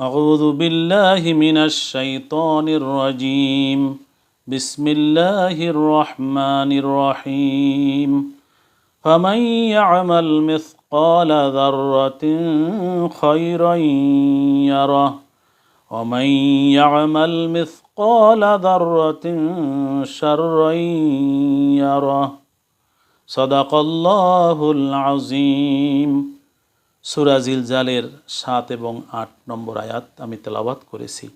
أعوذ بالله من الشيطان الرجيم. بسم الله الرحمن الرحيم. فمن يعمل مثقال ذرة خيرا يره ومن يعمل مثقال ذرة شرا يره. صدق الله العظيم. সুরা জিলজালের সাত এবং আট নম্বর আয়াত আমি তেলাওয়াত করেছি।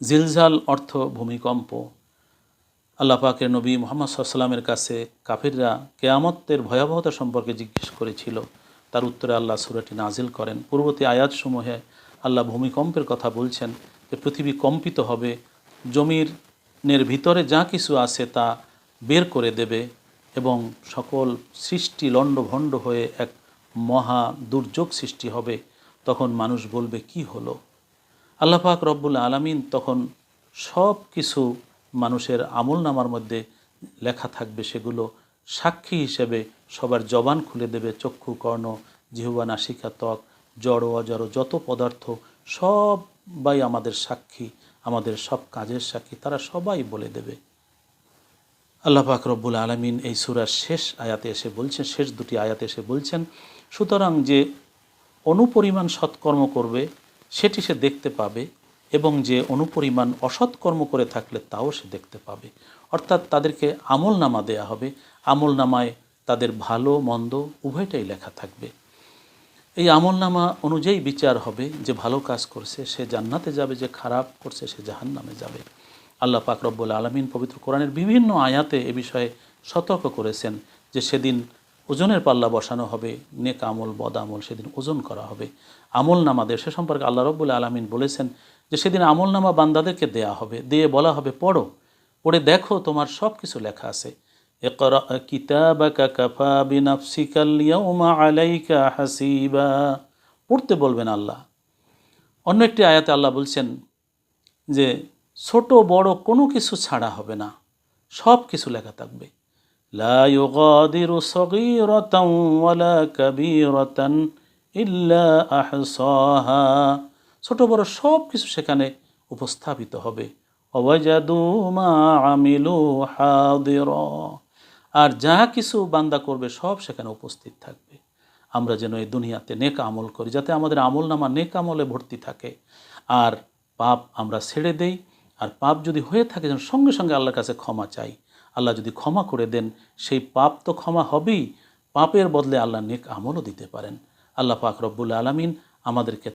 জিলজাল অর্থ ভূমিকম্প। আল্লাহ পাকের নবী মোহাম্মদ সাল্লামের কাছে কাফিররা কেয়ামতের ভয়াবহতা সম্পর্কে জিজ্ঞেস করেছিল। তার উত্তরে আল্লাহ সুরাটি নাজিল করেন। পূর্ববর্তী আয়াতসমূহে আল্লাহ ভূমিকম্পের কথা বলছেন যে পৃথিবী কম্পিত হবে জমির নের ভিতরে যা কিছু আছে তা বের করে দেবে এবং সকল সৃষ্টি লণ্ডভণ্ড হয়ে এক মহা দুর্যোগ সৃষ্টি হবে। তখন মানুষ বলবে, কি হলো? আল্লাহ পাক রব্বুল আলমিন তখন সব কিছু মানুষের আমল নামার মধ্যে লেখা থাকবে, সেগুলো সাক্ষী হিসেবে সবার জবান খুলে দেবে, চক্ষু, কর্ণ, জিহুবা, নাসিকা, ত্বক, জড় অজড় যত পদার্থ, সবাই আমাদের সাক্ষী, আমাদের সব কাজের সাক্ষী, তারা সবাই বলে দেবে। আল্লাহ পাক রব্বুল আলমিন এই সুরার শেষ আয়াতে এসে বলছেন, শেষ দুটি আয়াতে এসে বলছেন সুতরাং যে অনুপরিমাণ সৎকর্ম করবে, সেটি সে দেখতে পাবে এবং যে অনুপরিমাণ অসৎকর্ম করে থাকলে তাও সে দেখতে পাবে। অর্থাৎ তাদেরকে আমল নামা দেয়া হবে। আমল নামায় তাদের ভালো, মন্দ উভয়টাই লেখা থাকবে। এই আমল নামা অনুযায়ী বিচার হবে, যে ভালো কাজ করছে, সে জান্নাতে যাবে, যে খারাপ করছে, সে জাহান নামে যাবে। আল্লাহ পাক রব্বুল আলমিন পবিত্র কোরআনের বিভিন্ন আয়াতে এ বিষয়ে সতর্ক করেছেন যে সেদিন ওজনের পাল্লা বসানো হবে, নেক আমল, বদ আমল সেদিন ওজন করা হবে। আমল নামাদের, সে সম্পর্কে আল্লাহ রব্বুল আলমিন বলেছেন যে সেদিন আমল নামা বান্দাদেরকে দেয়া হবে, দিয়ে বলা হবে, পড়ো। পড়ে দেখো তোমার সব কিছু লেখা আছে। পড়তে বলবেন আল্লাহ। অন্য একটি আয়াতে আল্লাহ বলছেন যে ছোট বড় কোনো কিছু ছাড়া হবে না সব কিছু লেখা থাকবে। লা ইউগাদিরু সগীরাতান ওয়ালা কাবীরাতান ইল্লা আহসাহা ছোট বড় সব কিছু সেখানে উপস্থাপিত হবে। মা আর যা কিছু বান্দা করবে, সব সেখানে উপস্থিত থাকবে। আমরা যেন এই দুনিয়াতে নেক আমল করি, যাতে আমাদের আমল নামা নেক আমলে ভর্তি থাকে। আর পাপ আমরা ছেড়ে দেই, আর পাপ যদি হয়ে থাকে, যেন সঙ্গে সঙ্গে আল্লাহর কাছে ক্ষমা চাই। আল্লাহ যদি ক্ষমা করে দেন, সেই পাপ তো ক্ষমা হবেই। পাপের বদলে আল্লাহ নেক আমলও দিতে পারেন। আল্লাহ পাক রব্বুল আলমিন আমাদেরকে